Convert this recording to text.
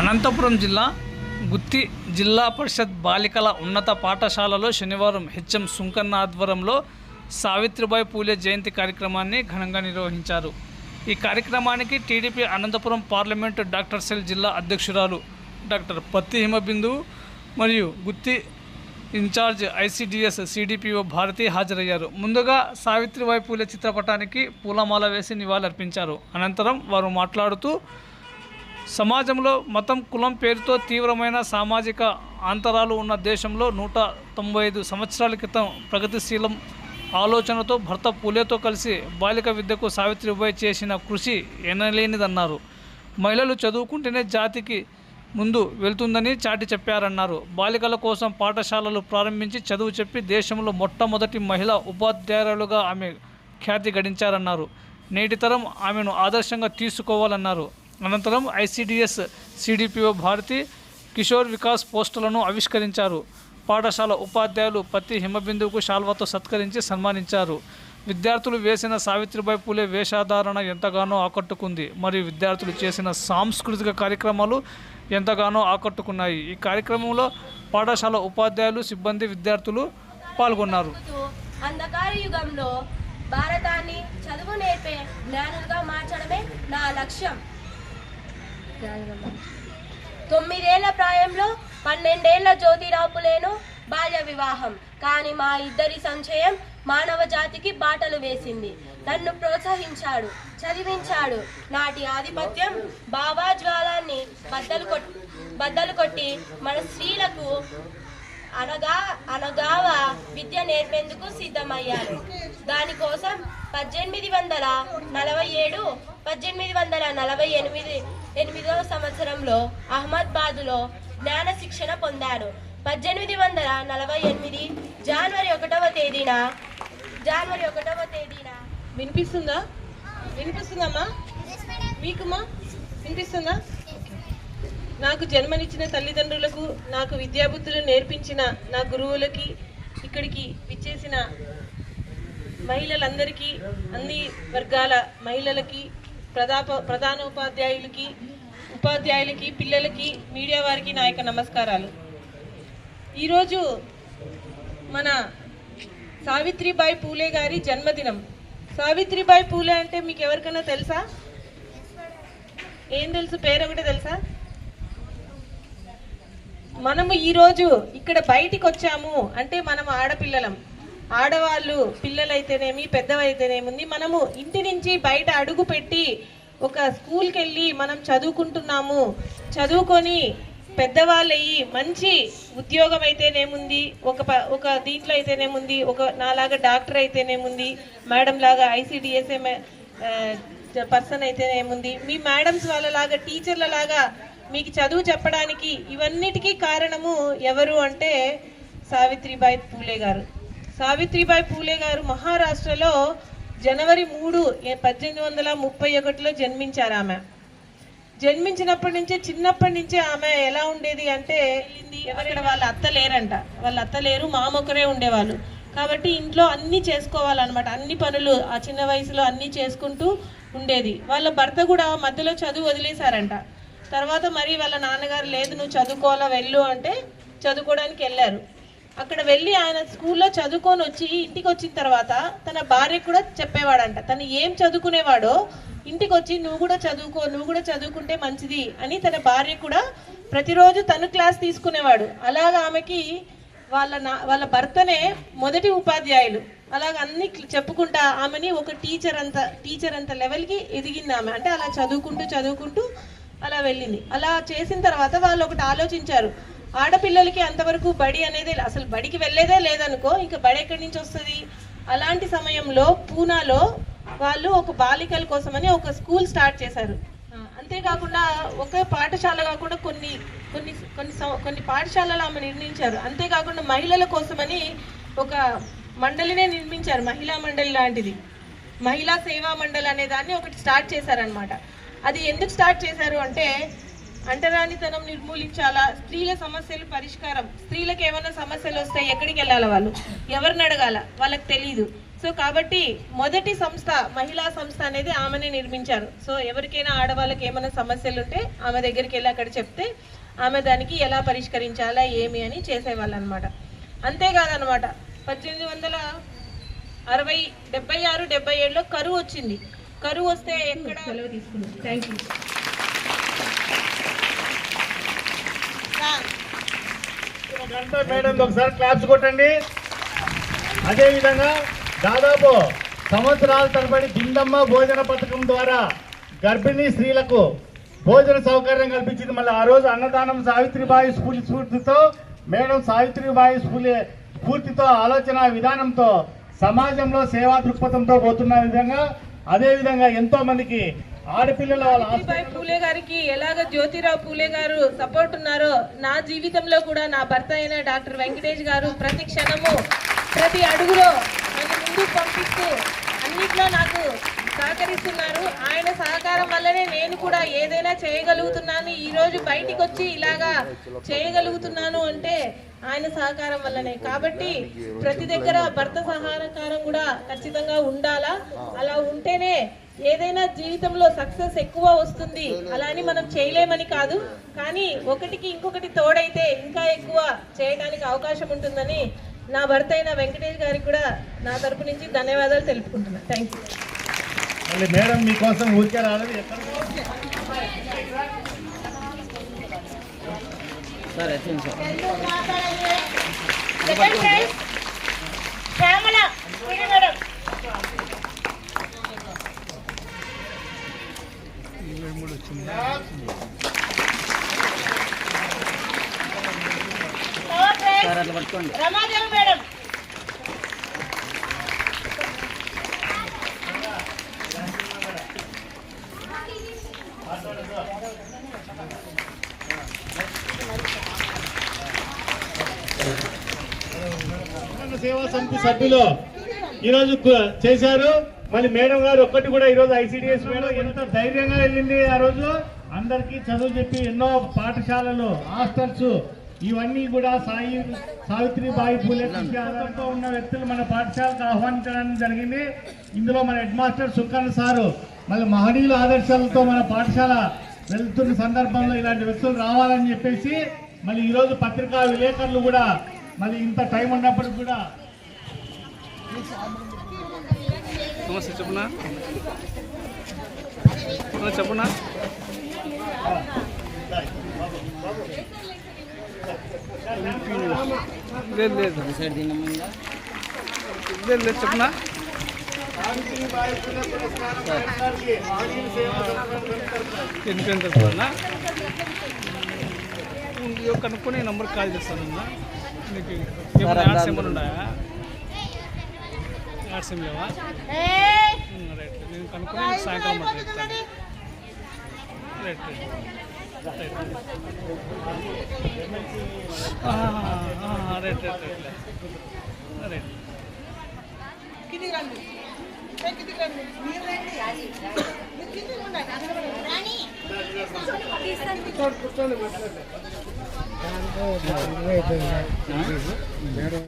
అనంతపురం జిల్లా గుత్తి జిల్లా పరిషత్ బాలికల ఉన్నత పాఠశాలలో శనివారం హెచ్ఎం సుంకన్న ఆధ్వర్యంలో సావిత్రిబాయి పూలే జయంతి కార్యక్రమాన్ని ఘనంగా నిర్వహించారు. ఈ కార్యక్రమానికి TDP Anantapur parliament doctor cell జిల్లా అధ్యక్షురాలు డాక్టర్ పత్తి హిమబిందు మరియు Gutti in-charge ICDS CDPO Bharathi హాజరయ్యారు. ముందుగా సావిత్రిబాయి పూలే చిత్రపటానికి పూలమాల వేసి నివాళులర్పించారు. అనంతరం వారు మాట్లాడుతూ సమాజంలో మతం కులం పేరుతో తీవ్రమైన సామాజిక అంతరాలు ఉన్న దేశంలో నూట తొంభై ఐదు సంవత్సరాల క్రితం ప్రగతిశీలం ఆలోచనతో భర్త పూలేతో కలిసి బాలిక విద్యకు సావిత్రిబాయి చేసిన కృషి ఎనలేనిదన్నారు. మహిళలు చదువుకుంటేనే జాతికి ముందు వెళ్తుందని చాటి చెప్పారన్నారు. బాలికల కోసం పాఠశాలలు ప్రారంభించి చదువు చెప్పి దేశంలో మొట్టమొదటి మహిళా ఉపాధ్యాయులుగా ఆమె ఖ్యాతి గడించారన్నారు. నేటి తరం ఆమెను ఆదర్శంగా తీసుకోవాలన్నారు. అనంతరం ఐసిడిఎస్ సిడిపిఓ భారతి కిషోర్ వికాస్ పోస్టులను ఆవిష్కరించారు. పాఠశాల ఉపాధ్యాయులు పత్తి హిమబిందువుకు శాల్వాతో సత్కరించి సన్మానించారు. విద్యార్థులు వేసిన సావిత్రిబాయి పూలే వేషాధారణ ఎంతగానో ఆకట్టుకుంది. మరియు విద్యార్థులు చేసిన సాంస్కృతిక కార్యక్రమాలు ఎంతగానో ఆకట్టుకున్నాయి. ఈ కార్యక్రమంలో పాఠశాల ఉపాధ్యాయులు సిబ్బంది విద్యార్థులు పాల్గొన్నారు. అంధకార యుగంలో భారతాన్ని చదువు నేర్పే జ్ఞానులుగా మార్చడమే నా లక్ష్యం. తొమ్మిదేళ్ళ ప్రాయంలో పన్నెండేళ్ళ జ్యోతిరాపులేను బాల్య వివాహం. కానీ మా ఇద్దరి సంచయం మానవ జాతికి బాటలు వేసింది. నన్ను ప్రోత్సహించాడు చదివించాడు. నాటి ఆధిపత్యం భావాజ్వాలాన్ని బద్దలు కొట్ బద్దలు కొట్టి మన స్త్రీలకు అనగా అనగావ విద్య నేర్పేందుకు సిద్ధమయ్యారు. దానికోసం పద్దెనిమిది వందల నలభై ఏడు పద్దెనిమిది వందల నలభై ఎనిమిది ఎనిమిదవ సంవత్సరంలో అహ్మదాబాదులో జ్ఞాన శిక్షణ పొందారు. పద్దెనిమిది వందల నలభై ఎనిమిది జనవరి ఒకటవ తేదీన జనవరి ఒకటవ తేదీన. వినిపిస్తుందా? వినిపిస్తుందమ్మా? మీకుమా? వినిపిస్తుందా? నాకు జన్మనిచ్చిన తల్లిదండ్రులకు నాకు విద్యాబుద్ధులు నేర్పించిన నా గురువులకి ఇక్కడికి విచ్చేసిన మహిళలందరికీ అన్ని వర్గాల మహిళలకి ప్రధాప ప్రధానోపాధ్యాయులకి ఉపాధ్యాయులకి పిల్లలకి మీడియా వారికి నా యొక్క నమస్కారాలు. ఈరోజు మన సావిత్రిబాయి పూలే గారి జన్మదినం. సావిత్రిబాయి పూలే అంటే మీకు ఎవరికైనా తెలుసా? ఏం తెలుసు? పేరు ఒకటి తెలుసా? మనము ఈరోజు ఇక్కడ బయటికి వచ్చాము అంటే మనం ఆడపిల్లలం. ఆడవాళ్ళు పిల్లలైతేనేమి పెద్దవైతేనేముంది మనము ఇంటి నుంచి బయట అడుగు పెట్టి ఒక స్కూల్కి వెళ్ళి మనం చదువుకుంటున్నాము. చదువుకొని పెద్దవాళ్ళయ్యి మంచి ఉద్యోగం అయితేనేముంది ఒక ఒక దీంట్లో అయితేనేముంది ఒక నాలాగా డాక్టర్ అయితేనేముంది మేడం లాగా ఐసిడిఎస్ఏ పర్సన్ అయితేనేముంది మీ మేడమ్స్ వాళ్ళలాగా టీచర్ల లాగా మీకు చదువు చెప్పడానికి ఇవన్నిటికీ కారణము ఎవరు అంటే సావిత్రిబాయి పూలే గారు. సావిత్రిబాయి పూలే గారు మహారాష్ట్రలో జనవరి మూడు పద్దెనిమిది వందల ముప్పై ఒకటిలో జన్మించారు ఆమె. జన్మించినప్పటి నుంచే చిన్నప్పటి నుంచే ఆమె ఎలా ఉండేది అంటే ఎవరైనా వాళ్ళ అత్త లేరంట. వాళ్ళ అత్త లేరు మామొకరే ఉండేవాళ్ళు. కాబట్టి ఇంట్లో అన్నీ చేసుకోవాలన్నమాట. అన్ని పనులు ఆ చిన్న వయసులో అన్నీ చేసుకుంటూ ఉండేది. వాళ్ళ భర్త కూడా మధ్యలో చదువు వదిలేశారంట. తర్వాత మరి వాళ్ళ నాన్నగారు లేదు నువ్వు చదువుకోవాలా వెళ్ళు అంటే చదువుకోవడానికి వెళ్ళారు. అక్కడ వెళ్ళి ఆయన స్కూల్లో చదువుకొని వచ్చి ఇంటికి వచ్చిన తర్వాత తన భార్య కూడా చెప్పేవాడంట. తను ఏం చదువుకునేవాడో ఇంటికి వచ్చి నువ్వు కూడా చదువుకో నువ్వు కూడా చదువుకుంటే మంచిది అని తన భార్య కూడా ప్రతిరోజు తను క్లాస్ తీసుకునేవాడు. అలాగా ఆమెకి వాళ్ళ నా వాళ్ళ భర్తనే మొదటి ఉపాధ్యాయులు. అలాగ అన్ని చెప్పుకుంటా ఆమెని ఒక టీచర్ అంత టీచర్ అంత లెవెల్కి ఎదిగింది ఆమె. అంటే అలా చదువుకుంటూ చదువుకుంటూ అలా వెళ్ళింది. అలా చేసిన తర్వాత వాళ్ళు ఒకటి ఆలోచించారు. ఆడపిల్లలకి అంతవరకు బడి అనేది అసలు బడికి వెళ్ళేదే లేదనుకో ఇంకా బడి ఎక్కడి నుంచి వస్తుంది? అలాంటి సమయంలో పూనాలో వాళ్ళు ఒక బాలికల కోసమని ఒక స్కూల్ స్టార్ట్ చేశారు. అంతేకాకుండా ఒక పాఠశాల కాకుండా కొన్ని కొన్ని కొన్ని కొన్ని పాఠశాలలు ఆమె నిర్మించారు. అంతేకాకుండా మహిళల కోసమని ఒక మండలినే నిర్మించారు మహిళా మండలి లాంటిది. మహిళా సేవా మండలి అనే దాన్ని ఒకటి స్టార్ట్ చేశారనమాట అది ఎందుకు స్టార్ట్ చేశారు అంటే అంటరానితనం నిర్మూలించాలా? స్త్రీల సమస్యలు పరిష్కారం. స్త్రీలకు ఏమైనా సమస్యలు వస్తే ఎక్కడికి వెళ్ళాలి వాళ్ళు? ఎవరిని అడగాల? వాళ్ళకి తెలియదు సో కాబట్టి మొదటి సంస్థ మహిళా సంస్థ అనేది ఆమెనే నిర్మించారు. సో ఎవరికైనా ఆడవాళ్ళకి ఏమైనా సమస్యలు ఉంటే ఆమె దగ్గరికి వెళ్ళి అక్కడ చెప్తే ఆమె దానికి ఎలా పరిష్కరించాలా ఏమి అని చేసేవాళ్ళు అనమాట అంతేకాదనమాట. పద్దెనిమిది వందల అరవై డెబ్బై ఆరు డెబ్బై ఏడులో కరువు వచ్చింది. కరువు వస్తే ఎక్కడ సెలవు తీసుకున్నాం. థ్యాంక్ యూ మేడం ఒకసారి క్లాప్స్ కొట్టండి. అదేవిధంగా దాదాపు సంవత్సరాల తరబడి బిందమ్మ భోజన పథకం ద్వారా గర్భిణీ స్త్రీలకు భోజన సౌకర్యం కల్పించింది. మళ్ళీ ఆ రోజు అన్నదానం సావిత్రిబాయి స్ఫూర్తి స్ఫూర్తితో మేడం సావిత్రిబాయి స్ఫూలి స్ఫూర్తితో ఆలోచన విధానంతో సమాజంలో సేవా దృక్పథంతో పోతున్న విధంగా అదేవిధంగా ఎంతోమందికి ఎంతో మందికి ఆడపిల్లల వాళ్ళ పూలే గారికి ఎలాగ జ్యోతిరావు పూలే గారు సపోర్ట్ ఉన్నారో నా జీవితంలో కూడా నా భర్త అయిన డాక్టర్ వెంకటేష్ గారు ప్రతి క్షణము ప్రతి అడుగులో నన్ను ముందుకు పంపిస్తూ అన్నిట్లో నాకు సహకరిస్తున్నారు. ఆయన సహకారం వల్లనే నేను కూడా ఏదైనా చేయగలుగుతున్నాను. ఈ రోజు బయటికి వచ్చి ఇలాగా చేయగలుగుతున్నాను అంటే ఆయన సహకారం వల్లనే. కాబట్టి ప్రతి దగ్గర భర్త సహకారం కూడా ఖచ్చితంగా ఉండాలా? అలా ఉంటేనే ఏదైనా జీవితంలో సక్సెస్ ఎక్కువ వస్తుంది. అలా అని మనం చేయలేమని కాదు. కానీ ఒకటికి ఇంకొకటి తోడైతే ఇంకా ఎక్కువ చేయడానికి అవకాశం ఉంటుందని నా భర్త అయిన వెంకటేష్ గారికి కూడా నా తరపు నుంచి ధన్యవాదాలు తెలుపుకుంటున్నాను థ్యాంక్ యూ మేడం మీకోసం ఊరికే రాలేదు. ప్రైజ్ సేవా సమితి సభ్యులు ఈరోజు చేశారు. మళ్ళీ మేడం గారు ఒక్కటి కూడా ఈరోజు ఐసిడిఎస్ మేడం ఎంత ధైర్యంగా వెళ్ళింది ఆ రోజు? అందరికీ చదువు చెప్పి ఎన్నో పాఠశాలలు హాస్టల్స్ ఇవన్నీ కూడా సాయి సావిత్రిబాయి పూలే కృషి ఆధారంతో ఉన్న వ్యక్తులు మన పాఠశాలకు ఆహ్వానించడానికి జరిగింది. ఇందులో మన హెడ్ మాస్టర్ సుకన్ సారు మళ్ళీ మహనీయుల ఆదర్శాలతో మన పాఠశాల వెళ్తున్న సందర్భంలో ఇలాంటి వ్యక్తులు రావాలని చెప్పేసి మళ్ళీ ఈరోజు పత్రికా విలేకరులు కూడా మళ్ళీ ఇంత టైం ఉన్నప్పటికి కూడా నమస్తే చెప్పునా? ఆ, చెప్పునా? లేదు లేదు. లేదు లేదు చెప్పునా? ఎన్ని పేరు తరపునా కనుక్కొని ఈ నంబర్ కాల్ చేస్తాను అన్న నీకు ఏమైనా యాడ్స్ ఏమైనా ఉన్నాయా? ఏం! లేవా రైట్ నేను కనుక్కొని నీకు సాయంకాలం right right right right. Right కూర్చోండి